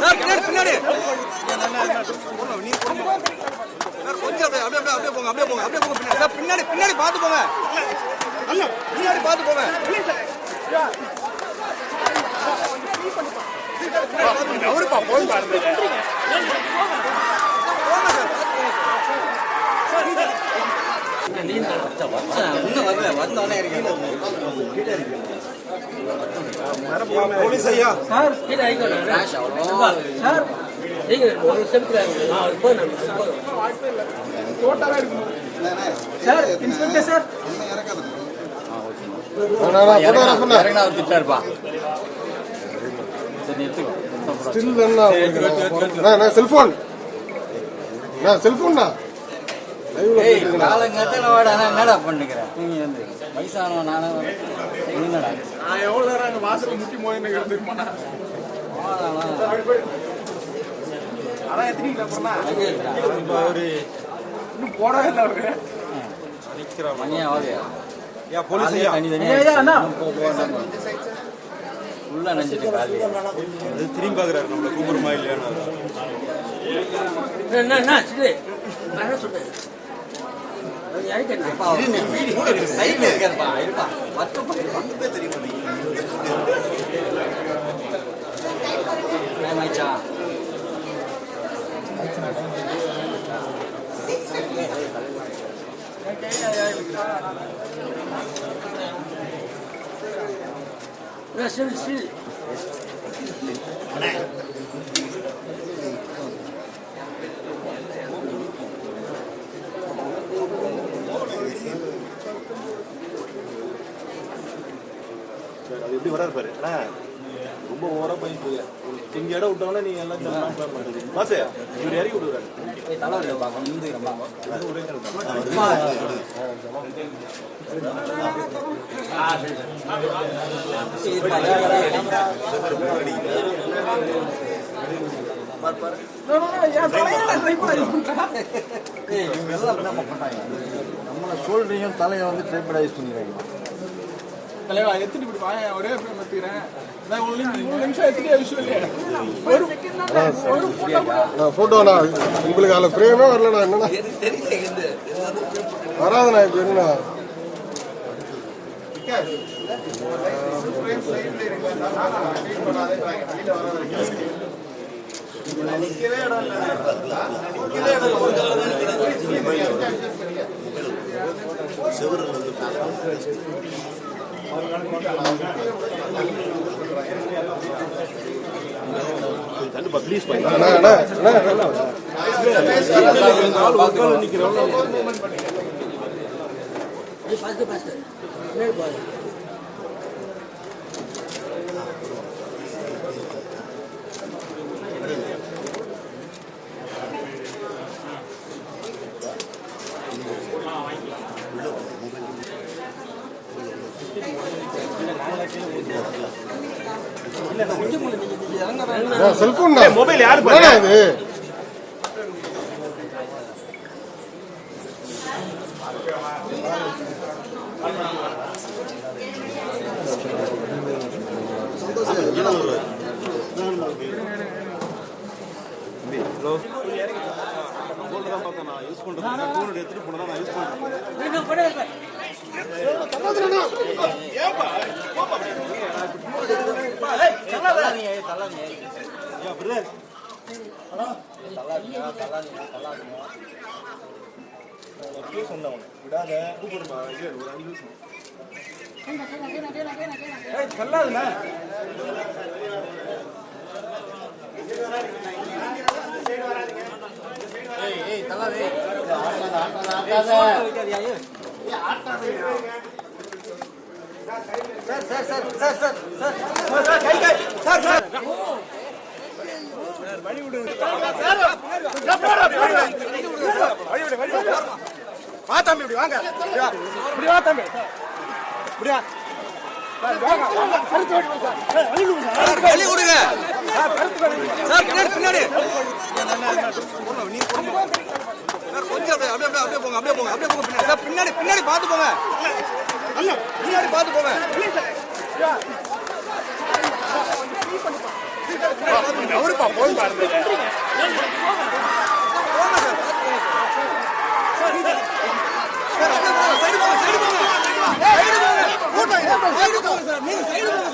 Sir பின்னாடி பின்னாடி. கொஞ்சம் அப்படியே அப்படியே அப்படியே போங்க அப்படியே போங்க அப்படியே போங்க பின்னாடி. சார் பின்னாடி பின்னாடி பார்த்து போங்க. பின்னாடி பார்த்து போங்க. அவருப்பா போய் பாருங்க. போலீஸ் ஐயா சார் கீழே ஆயிக்கணும் சார் நீங்க ஒரு நான் போய் சார் இன்ஸ்பெக்டர் சார். செல்போன் செல்போன்னா ஏய் காலங்கத்தில் வாடா நான் என்னடா பண்ணுகிறேன் நீங்க வந்து வயசானவன் நானும் என்னடா? நான் எவ்வளவு நேரம் அங்க வாசல் முட்டி அதான் எத்தனை அப்புறம்னா ஒரு இன்னும் போடவே இல்லை அவரு. மணியா ஆகுது போலீஸ் தனி திரும்பி பாக்குறாரு நம்மள கூப்பிடுமா இல்லையான்னு. என்ன என்ன சொல்றேன் அது யாருக்கு சைடுல இருக்காருப்பா இருப்பா டைம் ஆயிடுச்சா என்ன சிறு சிறு அது எப்படி வராரு பாரு. அண்ணா, ரொம்ப ஓவரா போயிட்டு இங்க இடம் விட்டவொடனே நீங்க எல்லாம் பிளான் பண்ணுறது மாசே இவர் இறக்கி பண்றாங்க? நம்மளை சொல்றீங்க தலையை வந்து ட்ரைபடைஸ் பண்ணிடுறாங்க தலைவா எத்தனை இப்படி வாய ஒரே ஃப்ரேம் எடுத்துக்கிறேன் நான் ஒரு நிமிஷம் மூணு நிமிஷம் எத்தனை விஷயம் ஒரு ஒரு photo கூட- போட்டோண்ணா உங்களுக்கு அதில் ஃப்ரேமே வரலண்ணா என்னண்ணா? வராதுண்ணா இப்போ என்னண்ணா? பாரு செல்போன் மொபைல் யாரு என்னண்ணா இது? தான் பார்த்தேன் நான் யூஸ் பண்றது ஃபோன் எடுத்துட்டு போனா நான் யூஸ் பண்றேன். இன்னும் படம் யா பிரதர் சொன்னேன் உனக்கு. விடாத கூப்பிடுமா வா தம்பி இப்படி வாங்க இப்படி வா. தம்பி இப்படி வழி விடுங்க சார் பின்னாடி பின்னாடி கொஞ்சம் அப்படியே அப்படியே அப்படியே போங்க அப்படியே போங்க அப்படியே போங்க பின்னாடி பின்னாடி பார்த்து போங்க. பின்னாடி பார்த்து போங்க. அவருப்பா போய் பாருங்க. சைடு போங்க சைடு போங்க. சைடு போங்க. சைடு போங்க. சார். நீங்க சைடு போங்க